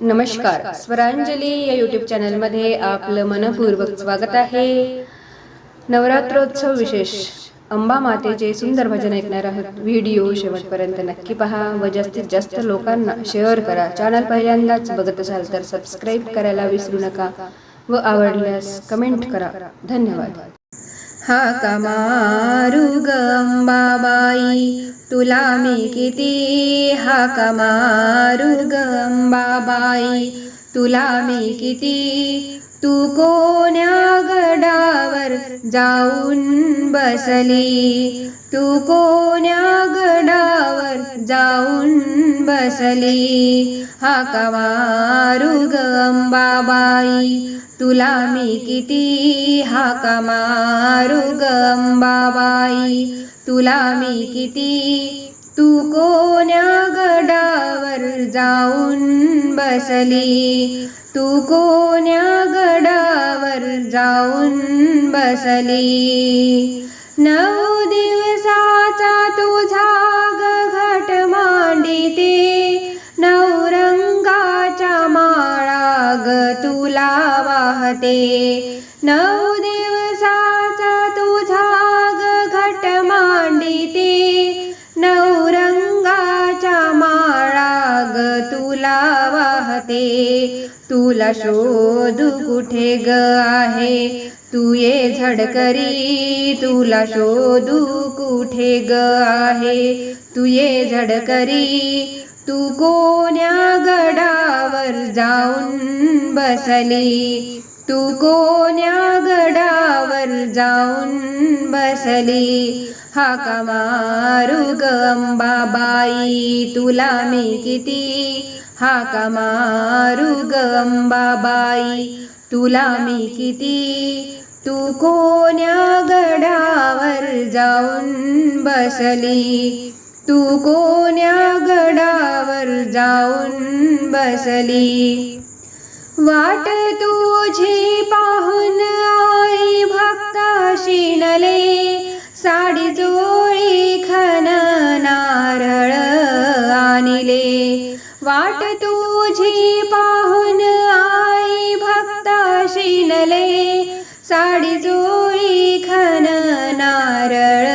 नमस्कार. स्वरांजली या यूट्यूब चॅनलमध्ये आपलं मनपूर्वक स्वागत आहे. नवरात्रोत्सव विशेष. अंबा मातेचे सुंदर भजन ऐकणार आहोत व्हिडिओ शेवटपर्यंत नक्की पहा. व जास्तीत जास्त लोकांना शेअर करा. चॅनल पहिल्यांदाच बघत असाल तर सबस्क्राईब करायला विसरू नका. व आवडल्यास कमेंट करा. धन्यवाद. हा कमारुगंबाबाई तुला मी किती हा कमारुगंबाबाई तुला मी किती तू कोण्या गडावर जाऊन बसली? तू कोण्या गडावर जाऊन बसली? हा कमारू गंबाबाई तुला मी किती हा मारू गंबाबाई तुला मी किती? तू कोण्या गडावर जाऊन बसली? तू कोण्या वर जाऊन बसली. नऊ दिवसाचा तुझा गघट मांडिते नऊ रंगाच्या माळा ग तुला वाहते. नऊ वाहते. तुला शोधू कुठे ग आहे? तू ये झडकरी. तुला शोधू कुठे ग आहे? तू ये झडकरी. तू कोण्या गडावर जाऊन बसली? तू कोण्या गडावर जाऊन बसली? हा कमारू अंबाबाई. तुला मी किती हा कमारुगंबाबाई तुला मी किती? तू कोण्या गडावर जाऊन बसली? तू कोण्या गडावर जाऊन बसली? वाट तुझी पाहून आई भक्ता शिणले साडी जो वाट तुझी पाहून आई भक्ता शिनले साडी जोळी खन नारळ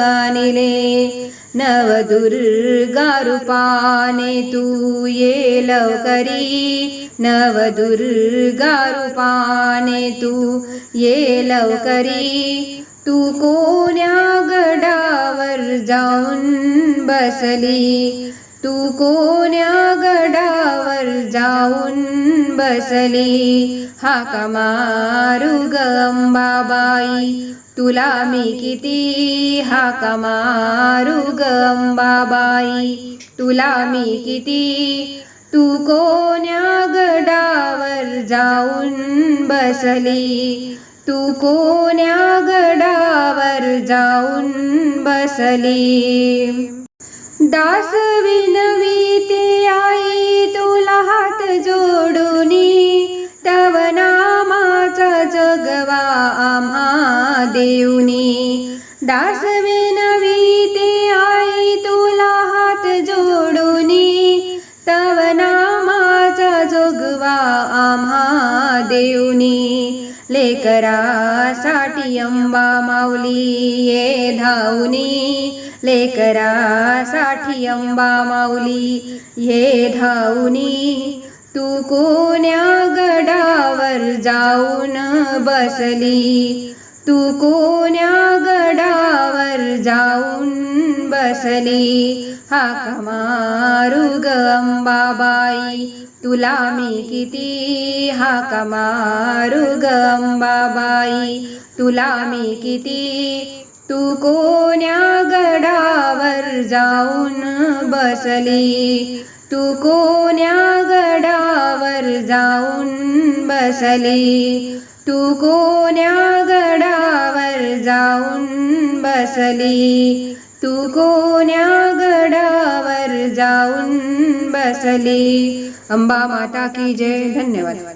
आणले. नवदुर्गा रूपाने तू ये लवकरी नवदुर्गा रूपाने तू ये लवकरी. तू कोण्या गडावर जाऊन बसली? तू कोण्या गडावर जाऊन बसली? हा कमारू गंबाबाई तुला मी किती? हा कमारू गंबाबाई तुला मी किती? तू कोण्या गडावर जाऊन बसली? तू कोण्या गडावर जाऊन बसली? दास विनवीते आई तुला हात जोडूनी तव नामाचा जगवा आम्हा देऊनी. दास विनवीते आई तुला हात जोडुनी तव नामाचा जोगवा आम्हा देऊनी. लेकरासाठी अंबा माऊली ये धावनी. लेकरासाठी अंबा माऊली ये धावनी. तू कोण्या गडावर जाऊन बसली? तू कोण्या गडावर जाऊन बसली. हा कमारू अंबाबाई तुला मी किती? हा कमारुगंबाबाई तुला मी किती? तू कोण्या गडावर जाऊन बसली? तू कोण्या गडावर जाऊन बसली. तू कोण्या गडावर जाऊन बसली? तू कोण्या गडावर जाऊन बसली? अंबा माता की जय. धन्यवाद.